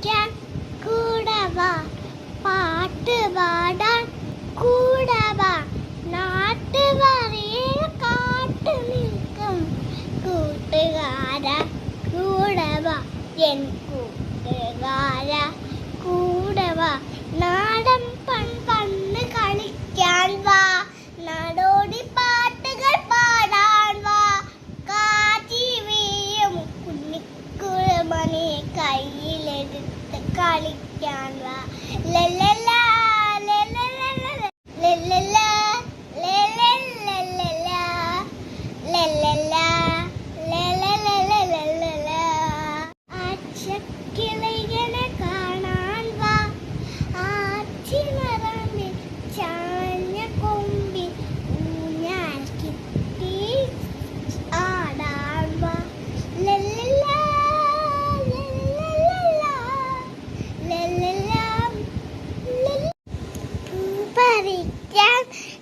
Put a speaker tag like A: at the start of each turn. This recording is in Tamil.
A: படிக்க கூடவா பாட்டு பாட கூடவா நாட்டு வரையில் காட்டு நிற்கும் கூட்டுகார கூடவா என் கூட்டுகார கூடவா நாடம் பண் பண்ணு கழிக்கான் வா நடோடி பாட்டுகள் பாடான் வா காட்சி வீயும் குன்னிக்குழு மணி கையில் കളിക്കാൻ down